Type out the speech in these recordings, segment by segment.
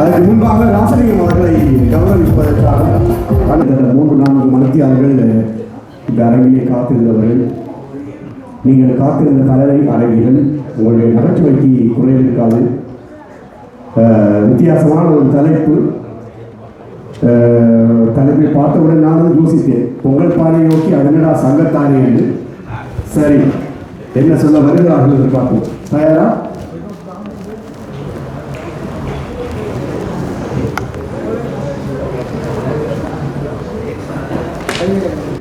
அதற்கு முன்பாக ராசலிங்கம் அவர்களை கௌரவிப்பதற்காக கடந்த மூன்று நான்கு மணித்தியாளர்கள் இந்த அரங்கிலே காத்திருந்தவர்கள் நீங்கள் காத்திருந்த கலரை அரங்கிகள் உங்களுடைய நகைச்சுவைக்கு குறை வித்தியாசமான ஒரு தலைப்பு. தலைப்பை பார்த்தவுடன் நானும் யோசித்தேன். பொங்கல் பாறையை நோக்கி அதனடா சங்கத்தானே என்று. சரி என்ன சொல்ல வருகிறார்கள் என்று பார்ப்போம். தயாரா?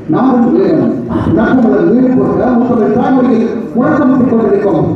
நாமும் இளைஞரும் நட்புடன் வீடு கொடுக்க முழக்கமிட்டுக் கொண்டிருக்கும்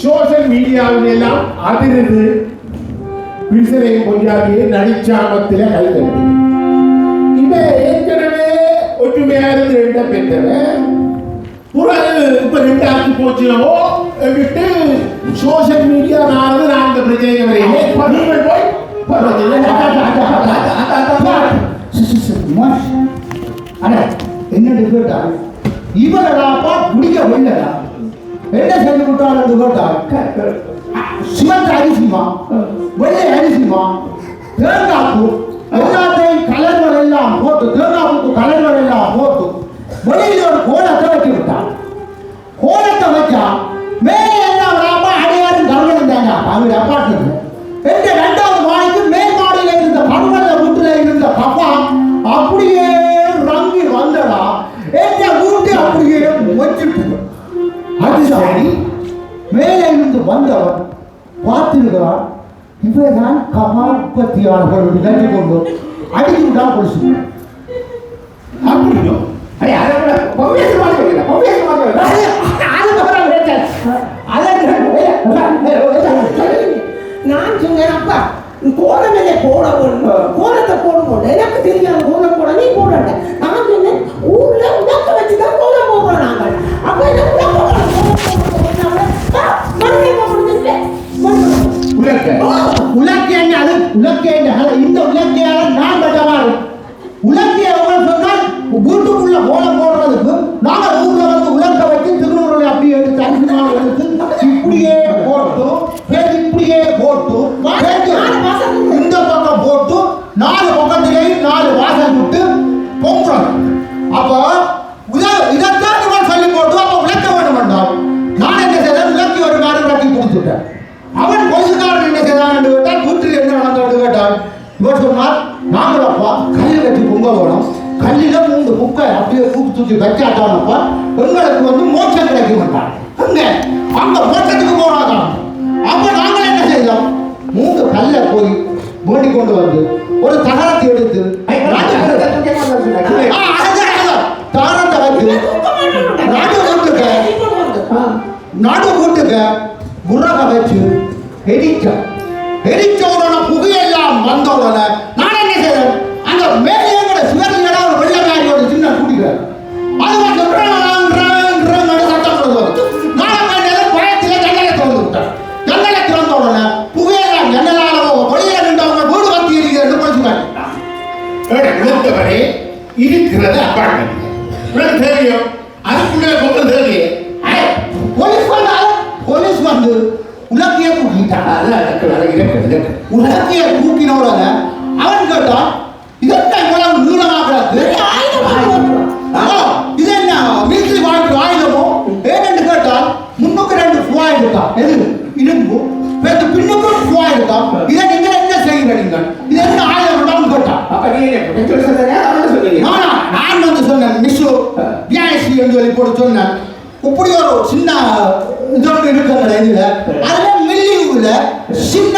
சோசியல் மீடியாவிலெல்லாம் அதிர்ந்து பிரிசனை கொஞ்சாகிய நடிச்சாமத்தில கைதட்டி இவன் ஏற்கனவே ஒற்றுமையா இருந்து ரெண்ட பெற்றவன் பிறகு இப்ப ரெண்டாக்கி போச்சுனவோ விட்டு சோசியல் மீடியா நான் நான் இந்த பிரச்சனை வரையிலே நீங்கள் போய் என்ன கேட்டா குடிக்க வெள்ளடா என்ன செஞ்சு விட்டான்னு கேட்டா சிவந்த அரிசிமா? வெள்ளை அரிசிமா? தேங்காய்ப்பு எல்லாத்தையும் கலர்கள் எல்லாம் போட்டு இவர் சொன்னார் நாங்கள் அப்பா கல்லில் கட்டி பொங்க வேணும் கல்லில மூன்று குக்கை அப்படியே தூக்கி தூக்கி வச்சாட்டானப்பா எங்களுக்கு வந்து மோட்சம் கிடைக்கும் என்றார் அங்க அங்க மோட்சத்துக்கு போறாதான் அப்ப நாங்கள் என்ன செய்தோம்? மூன்று கல்லை போய் வேண்டி கொண்டு வந்து ஒரு தகரத்தை எடுத்து வந்து. தகரத்தை வந்து. ஆ. நடு வீட்டுக்கு முறக வச்சு எரிச்ச எரிச்ச உடனே புகையெல்லாம் வந்த உடனே நான் என்ன செய்தேன் அந்த மேலேங்கிற சிவலிங்கடா ஒரு வெள்ள மாதிரி ஒரு சின்ன குடிக்கிறேன் அது வந்து ரங், ரங், நான் என்ன ஜன்னலை திறந்து விட்டேன். ஜன்னலை திறந்த உடனே புகையெல்லாம் ஜன்னலால வெளியில நின்றவங்க வீடு வந்து எரியுதுன்னு பேசுகிறாங்க இருக்கிறது அப்பார்ட்மெண்ட் தெரியும். அதுக்குள்ளே பொண்ணு தெரியும். போலீஸ் வந்தால் போலீஸ் வந்து இருக்கு, இருக்கு. உலக்கைய தூக்கினவுடன அவன் கேட்டான் இதென்ன இவ்வளவு நீளமா கிடக்கு? இது என்ன மிலிட்டரி வாழ்க்கை ஆயுதமோ? ஏனென்று கேட்டால் முன்னுக்கு ரெண்டு ஃபுவாய் இருக்கா எது? இரும்பு பேத்து பின்னுக்கு ஃபுவாய் இருக்கா இதை நீங்க என்ன செய்யுங்க நீங்கள் இது என்ன ஆயுதம் கேட்டான். நான் வந்து சொன்னேன். மிஸ்ஸு பியாசி என்று சொல்லி போட்டு சொன்னேன். இப்படி ஒரு சின்ன இது இருக்கிற இதுல. அதுல மில்லியூல சின்ன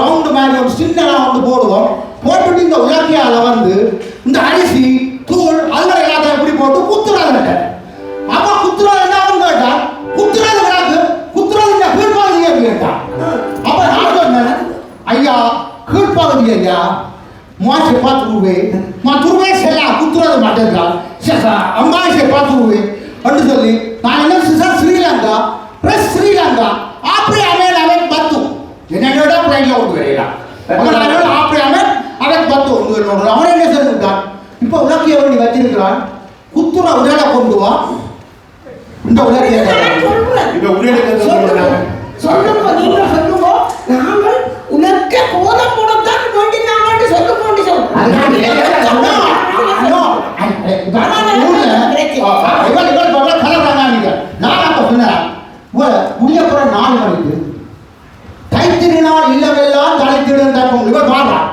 ரவுண்டு மாதிரி ஒரு சின்ன ரவுண்டு போடுவோம். போட்டுட்டு இந்த உலக்கையால வந்து இந்த அரிசி தூள் அதுல எல்லாத்தையும் எப்படி போட்டு குத்துறாங்க அப்ப குத்துறது என்ன கேட்டா குத்துறது விடாது குத்துறது இந்த கீழ்பாதியை கேட்டா. அப்ப நான் சொன்னேன் ஐயா கீழ்ப்பாதி ஐயா. moi பார்த்து sais pas துருவே செல்லா குத்துறது மட்டும்தான் சரி அம்மா je sais pas trouver அப்படி சொல்லி நான் என்ன சார்? ஸ்ரீலங்கா? பிரஸ் ஸ்ரீலங்கா. அப்படி அவன் அவன் பத்து. பிளைன்ல ஒன்று வரையலாம் அவன் அவன் அப்படி அவன் பத்து ஒன்று வரணும். அவன் என்ன சொல்லிவிட்டான் இப்போ உலக்கிய வேண்டி வச்சிருக்கிறான் குத்துற உடலை கொண்டு வா. இந்த உலகிய நான் சொல்றேன். இப்ப உடலுக்கு சொல்லுங்க. சொல்லுங்க நீங்க சொல்லுங்க நாங்கள் உனக்க கோலம் போடத்தான் வேண்டி நாங்கள் சொல்லுங்க சொல்லுங்க அதுதான் நீ No, no. இவன் இவன் சொல்ல கலவரங்க நீங்க நான் அப்ப சொன்னேன் முடிய போற நாலு மணிக்கு தைத்திருநாள் இல்லவெல்லாம் தலைத்திடும் தப்பம் இவன் வாடுறான்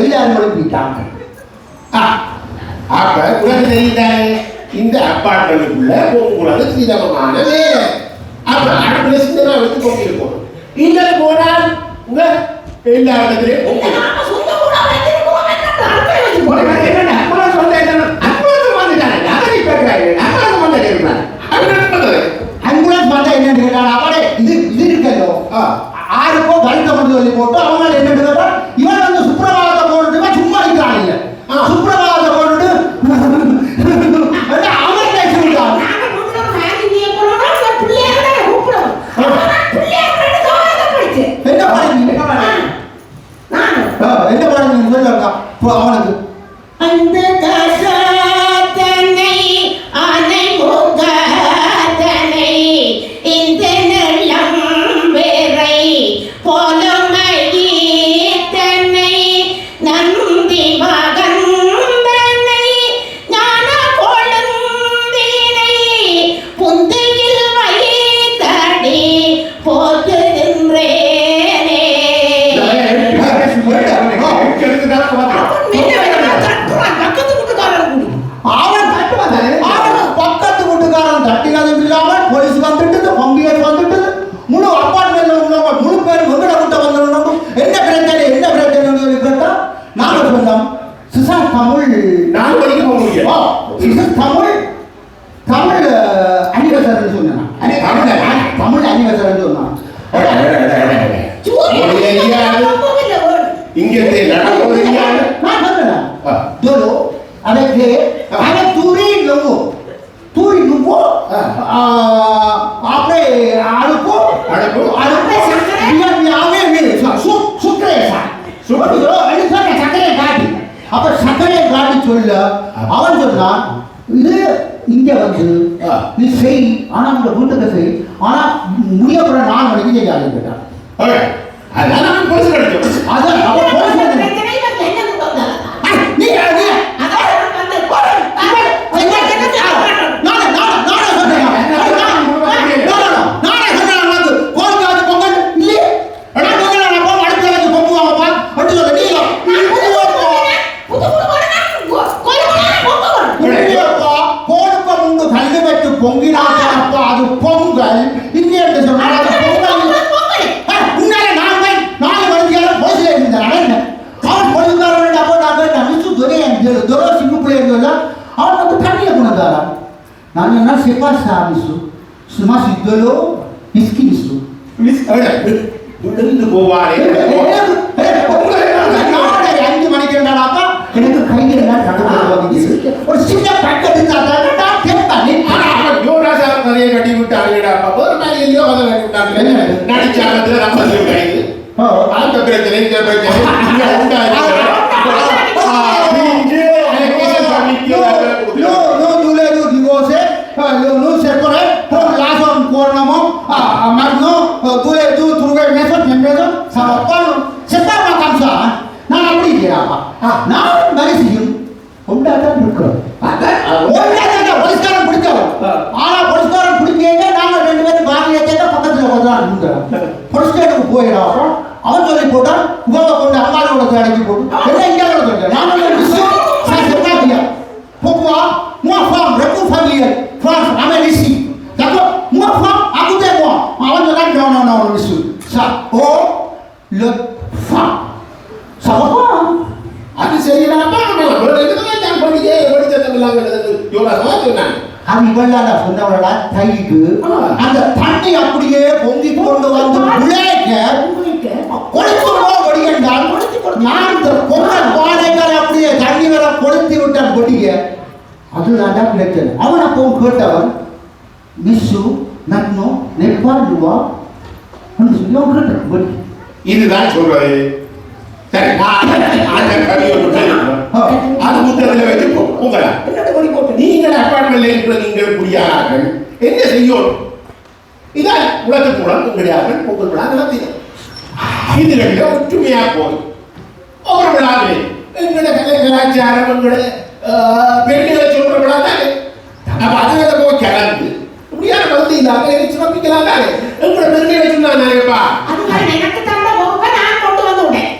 எல்லாரும் எழுப்பிட்டாங்க. அப்ப உனக்கு தெரியுதானே? இந்த அப்பார்ட்மெண்ட்டுக்குள்ள போகக்கூடாது சீதகமான வேலை. அப்ப அடுப்புல சிந்தனை வச்சு கொண்டிருக்கோம் இங்க போனால் உங்க எல்லா இடத்துலயும் வந்து. அவர்? ஆம்புலன்ஸ் பார்த்தா என்னன்னு கேட்டாங்க அவனே இது இது இருக்கல்லோ ஆ. ஆருக்கோ வருத்தம் சொல்லி போட்டு அவங்க என்ன கேட்டா இவன் இது இங்க வந்து. நீ செய். ஆனா உங்க வீட்டுக்கு செய். ஆனா முடியப்புற நாலு மணிக்கு செய்யாது கேட்டான் அதான் அவன் போய் சொன்னான். பிரச்சனை வந்து என்ன வந்தாங்க ஆ, நீ நீ அதான் வந்து உங்களுக்கு என்ன சொல்றேன் நானே நானே நானே சொல்றேன் நானே நானே சொல்றேன் உனக்கு கோழிக்கு அது பொங்கல் இல்லையே நான் பொங்கல் நான் போய் அடுப்பு வச்சு பொங்குவாங்கப்பா அப்படி சொல்ல நீ புது புது போடுங்க கோயில் போடுங்க கோடுக்க முண்டு கல்லு வச்சு பொங்கினாப்பா அது பொங்கல் இங்கே என்று சொன்னா அது பொங்கல் ஆ, முன்னாலே நான் போய் நாலு மணிக்கு போலீஸ்ல இருந்தேன் என்ன அவன் போலீஸ்காரன் அப்போ நான் போய் நான் மிஸ்ஸு துரையன் நான் என்ன செப்பா சா மிஸ்ஸு சும்மா சித்தலோ மிஸ்கி மிஸ்ஸு விழுந்து போவாரே அஞ்சு மணிக்கு என்னடாப்பா எனக்கு கையில் ஒரு சின்ன பக்கத்து நான் கேட்பேன் யுவராஜா நிறைய கட்டி விட்டாங்கடா ஒரு நாள் எங்கேயோ அதை கட்டி விட்டாங்க நடிச்சாங்க நம்ம அந்த பிரச்சனை இந்த பிரச்சனை அப்படி இல்லையாப்பா நான் மனுஷியும் கொண்டாட்டம் இருக்கிறோம். போலீஸ்காரன் பிடிச்சவன் ஆனா போலீஸ்காரன் பிடிக்கங்க நாங்க ரெண்டு பேரும் பாதியை கேட்ட பக்கத்துல கொஞ்சம் இருந்தோம். போலீஸ் ஸ்டேஷனுக்கு போயிடும். அவன் சொல்லி போட்டான் உங்களை கொண்டு அம்மாவோட அடக்கி போட்டு என்ன இங்கே விஷயம் sir Pourquoi Moi, femme, le coup familial, France, amène ici. D'accord Moi, femme, écoutez-moi. Avant de là, non, non, non, monsieur. Ça, oh, le femme. Ça va pas, hein அது சரியில்லாம அவன் ஒரு இதுதான் நான் படிக்க சொன்னாங்க அது சொன்னவளா தைக்கு அந்த தண்ணி அப்படியே பொங்கி கொண்டு வந்து விளைக்க கொளுத்து நான் இந்த பொங்கல் பானைகள் அப்படியே தண்ணி வர கொளுத்தி விட்டான் கொடிய. அதுதான் பிரச்சனை. அவன் அப்போ கேட்டவன் மிஸ்ஸு நக்னோ நெப்பால் ரூபா சொல்லி அவன் கேட்டான் கொடி. இதுதான் சொல்றது சரி அந்த அது முத்தத்தில் வச்சு உங்களா கொடி போட்டு. நீங்கள் அப்பார்ட்மெண்ட்ல இருக்கிற நீங்கள் குடியார்கள் என்ன செய்யும்? இதான் உலகத்துக்கு உலகம் உங்களுடையார்கள் உங்கள் விழா நடத்தினோம் இதுகளில் ஒற்றுமையா போதும். ஒவ்வொரு விழாவிலே எங்களோட கலை கலாச்சாரம் எங்களோட பெண்களை சொல்ற விழா தானே அப்ப அதுகளை போய் கலந்து இப்படியான வந்து எனக்கு சிறப்பிக்கலாம் தானே? எங்களோட பெருமையை சொன்னா நானேப்பா எனக்கு தந்த பொறுப்பை நான் கொண்டு வந்து விட்டேன்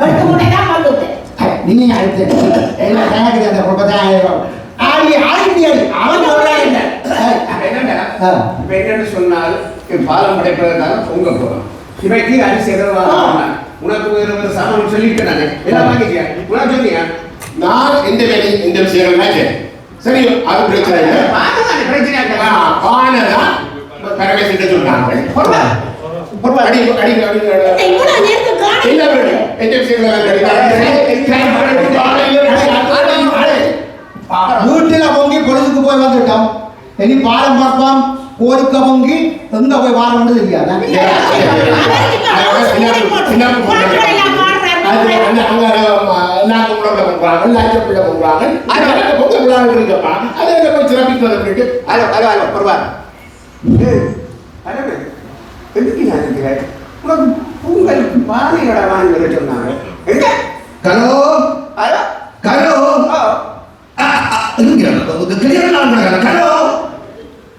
எடுத்து கொண்டே தான் கொண்டு விட்டேன் இனி அடுத்து என்ன கணக்கு அந்த முப்பதாயிரம் ஆடி ஆடி அடி அவன் சொல்றான் என்ன என்னடா ஆ. இப்ப என்னன்னு சொன்னால் பாலம் படைப்பதற்காக பொங்க போறோம் இவைக்கு அரிசி எதாவது வாங்கணும். உனக்கு சாமான் சொல்லிட்டு நானே எல்லாம் உனக்கு சொன்னியா நான் இந்த வேலை இந்த விஷயங்கள் செய்றேன். சரி அது பிரச்சனை இல்லை பிரச்சனை ஆனதான் பரமேஸ்வரன் சொன்னாங்க அடி அடி அடி காணி இல்ல வேணும் எந்த விஷயங்கள் வீட்டுல பொங்கி பொழுதுக்கு போய் வந்துட்டோம் இனி பாலம் பார்ப்போம் கோரிக்க பொங்கி எங்க போய் வாரம்னு தெரியாதா ஹலோ ஹலோ உங்களுக்கு பாதையோட வாங்கி சொன்னாங்க. எங்க? ஹலோ? ஹலோ ஹலோ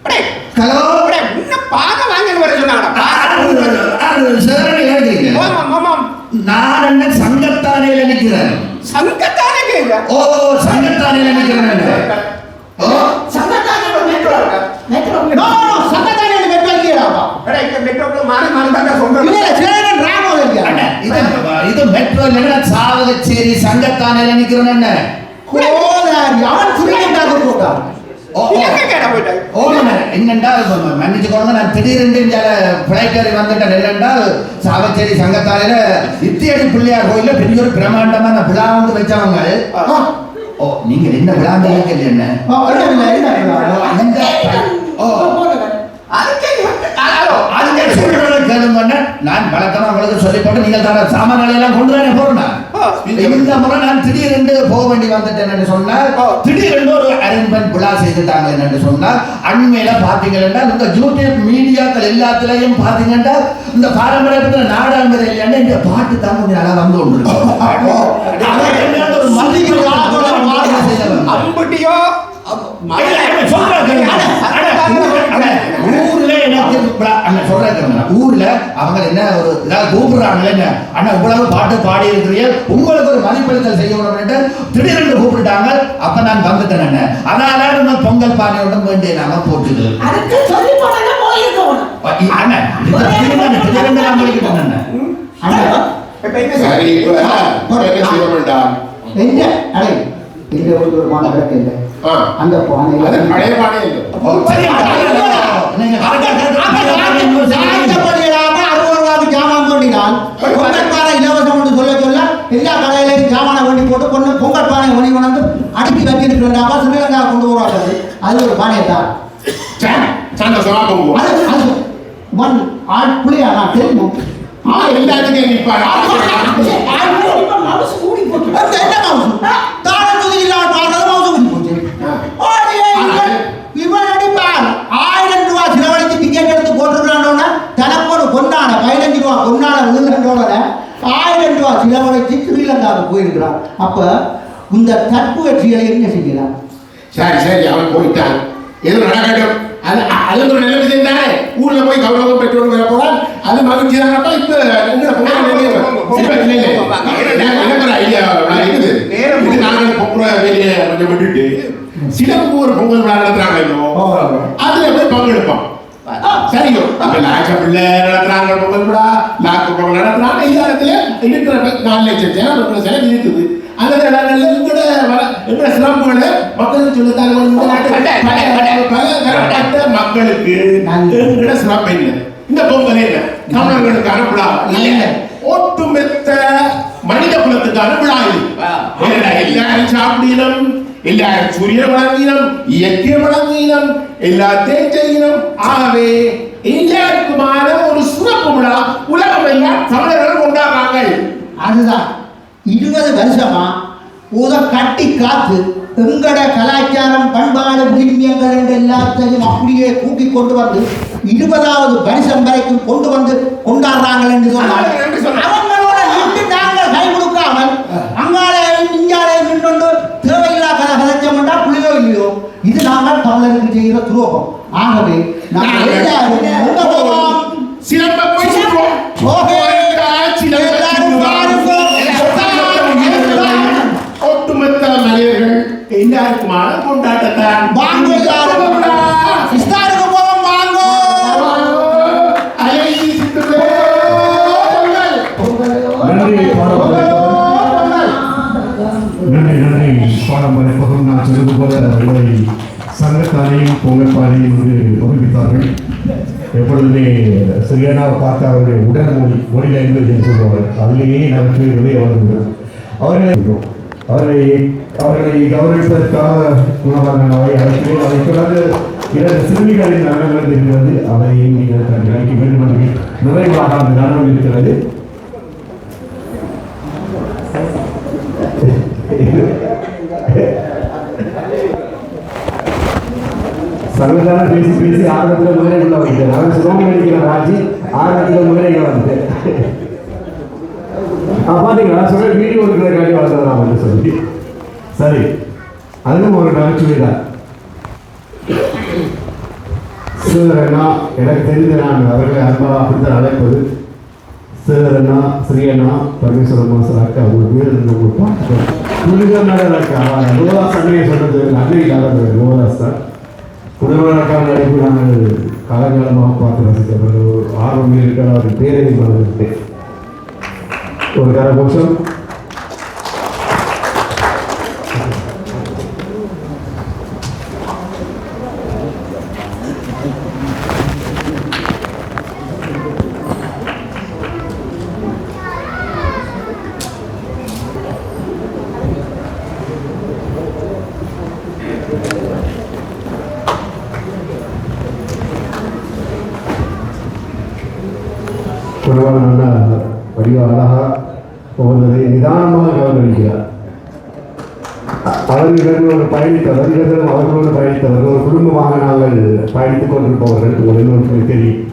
அடே. ஹலோ அடே இன்னும் பாதை வாங்கன்னு வர ஆமாம் நான் என்ன சங்கத்தானையில நிக்கிறேன் சங்கத்தானே கேட்க ஓ சங்கத்தானையில நிக்கிறேன் ஓ? நோ சங்கத்தானே வெட்டாக்கியடாப்பா அடே இந்த மெட்ரோக்குள்ள மாறி மாறி தான் இல்ல சொல்றேன். ஓ. எங்க கேட போயிட்டாங்க ஓமண்ணே, என்னென்றால் இப்ப மன்னிச்சு கொடுங்க நான் திடீரென்று வந்துட்டேன். என்னென்றால் சாவச்சேரி சங்கத்தாலையில இத்தியடி பிள்ளையார் கோயில்ல பெரிய ஒரு பிரம்மாண்டமான விழா வந்து வச்சவங்க ஆ, ஓ நீங்க என்ன விழா என்ன? ஓ அதுக்கே சொல்றத கேளுங்கண்ணே நான் வழக்கமா உங்களுக்கு சொல்லி போட்டு நீங்கள் தர சாமான்களை எல்லாம் கொண்டு தானே போறேன் இந்த முறை நான் திடீரென்று போக வேண்டி வந்துட்டேன் என்று சொன்னால் திடீரென்று ஒரு அரேஞ்ச்மெண்ட் விழா செய்துட்டாங்க என்று சொன்னால் அண்மையில பாத்தீங்கன்னா இந்த யூடியூப் மீடியாக்கள் எல்லாத்துலயும் பாத்தீங்கன்னா இந்த பாரம்பரியத்துல நாடாளுமன்ற இல்லைன்னா இந்த பாட்டு தான் கொஞ்சம் நல்லா வந்து கொண்டு அம்புட்டியோ எனக்கு இப்ப- அண்ணா சொல்றேன் கேளுங்க. ஊர்ல அவங்க என்ன ஒரு இதாவது கூப்பிடுறாங்க என்ன? அண்ணா இவ்வளவு பாட்டு பாடி இருக்கிறீங்க உங்களுக்கு ஒரு மதிப்பளித்தல் செய்யணும்னு திடீரென்று கூப்பிட்டாங்க அப்ப நான் வந்துட்டேன். அதனால நம்ம பொங்கல் வேண்டிய போட்டுது போனா அண்ணா இது திடீரென்று திடீரென்று நான் பண்ணிக்கிட்டேன் அண்ணா. அண்ணா, இப்ப என்ன சரி செய்ய என்ன செய்ய வேண்டாம் எங்க? அடே இங்க ஒரு ஒரு பானை கிடக்கு இல்ல ஆ, அந்த பானையில பழைய பானை தான் சந்தோஷமா போவோம் ஒன் ஆள் புள்ளியா நான் தெரியும். ஆ, எல்லாத்துக்கும் அடிப்பான். ஆயிரம் ரூபாய் செலவழித்து ஸ்ரீலங்காவுக்கு போயிருக்கிறான். அப்ப இந்த தற்புகட்சிகளை என்ன செய்யலாம் சரி சரி அவன் போயிட்டான். எது நடக்கட்டும் அது அது ஒரு நல்ல விஷயம் தானே. ஊர்ல போய் கௌரவம் பெற்றோர் வர அது மகிழ்ச்சி தானப்பா இப்ப உங்களை பொங்கல். எனக்கு ஒரு ஐடியா இருக்குது இது நாங்கள் பொங்கல் வேலையை கொஞ்சம் விட்டுட்டு சிலம்பு ஒரு பொங்கல் விழா நடத்துறாங்க அதுல போய் பங்கெடுப்போம் சரியோ அப்ப லாட்ச பிள்ளை நடத்துறாங்க. விழா லாக்கு பொங்கல் நடத்துறாங்க. இடத்துல இருக்கிற நாலு லட்சம் ஜனம் இருக்கிற செலவு இருக்குது அந்த இடங்கள்ல உங்களோட வர- எங்களோட சிறப்புகளை மக்களுக்கு சொல்லித்தாங்க. இந்த நாட்டு மக்களுக்கு எங்களோட சிறப்பு என்ன இந்த பொங்கல் என்ன தமிழர்களுக்கான விழா. இல்லை. ஒட்டுமொத்த மனித விழா இது. ஏன்னா எல்லாரும் சாப்பிடணும். எல்லாரும் சூரிய வழங்கினம் இயற்கை வழங்கினம் எல்லாத்தையும் செய்யணும் ஆகவே எல்லாருக்குமான ஒரு சிறப்பு விழா உலகம் எல்லாம் தமிழர்கள் கொண்டாடுறாங்க. அதுதான். இருபது வருஷமா உத கட்டி காத்து எங்கட கலாச்சாரம் பண்பாடு விழுமியங்கள் என்று எல்லாத்தையும் அப்படியே தூக்கி கொண்டு வந்து இருபதாவது வருஷம் வரைக்கும் கொண்டு வந்து கொண்டாடுறாங்கள் என்று சொன்னாங்க ஆமாம், என்று சொன்னாங்க. அவங்களோட நின்று நாங்கள் கை கொடுக்காமல் அங்காலையும் இங்காலையும் நின்று தேவையில்லா கதை கதைச்சம் என்றால் புள்ளியோ இல்லையோ இது நாங்கள் தமிழருக்கு செய்கிற துரோகம் ஆகவே நாங்கள் எல்லாரும் எல்லாரும் பாருங்க. சுற்றுவோம். எல்லாருக்குமான கொண்டாட்டத்தான். வாங்க. நன்றி நன்றி நன்றி. பாடம் நான் சொன்னது போல சங்கத்தாரையும் பொங்கப்பாரையும் வந்து ஒருமித்தார்கள். எப்பொழுதுமே சரியானாவை பார்த்து அவருடைய உடல் மொழி மொழியில இருந்து சொல்வார்கள் அதிலேயே நமக்கு வெளியே வருகிறது அவர்களை அவர்களை அவர்களை கௌரவிப்பதற்காக உணவாக அழைக்கிறேன். அதை தொடர்ந்து இரண்டு சிறுமிகளின் நடனங்கள் இருக்கிறது அதையும் நீங்கள் கண்காணிக்க வேண்டும் என்று நிறைவாக அந்த நடனம் இருக்கிறது. சர்வதான பேசி பேசி ஆரம்பத்தில் முதலே உள்ள வந்து நான் சுலோகம் அடிக்கிற ராஜி ஆரம்பத்தில் முதலே இங்கே வந்து பார்த்தீங்களா சொல்ல வீடியோ இருக்கிறதுக்காண்டி வந்தது நான் வந்து சொல்லி. சரி. அதுவும் ஒரு நகைச்சுவை தான். சிவரண்ணா எனக்கு தெரிந்த நான் அவர்களை அன்பா அப்படித்தான் அழைப்பது சிவரண்ணா ஸ்ரீயண்ணா பரமேஸ்வரன் மாஸ்டர் அக்கா உங்களுக்கு பேர் இருந்து உங்களுக்கு பார்த்து புனிதம் அக்கா லோதாஸ் சண்டையை சொன்னது அன்னை இல்லாத லோதாஸ் தான் புதுவரக்கான நடிப்பு நாங்கள் காலங்காலமாக பார்த்து ரசித்தவர் ஆர்வம் இருக்கிற அவர் பேரை மறந்துவிட்டேன் ஒரு கரகோஷம். பயணித்தவர் இவர்களும் அவர்களோடு பயணித்தவர் ஒரு குடும்பமாக நாங்கள் பயணித்துக் கொண்டிருப்பவர்கள் உங்களுக்கு எல்லோருக்கும் தெரியும்.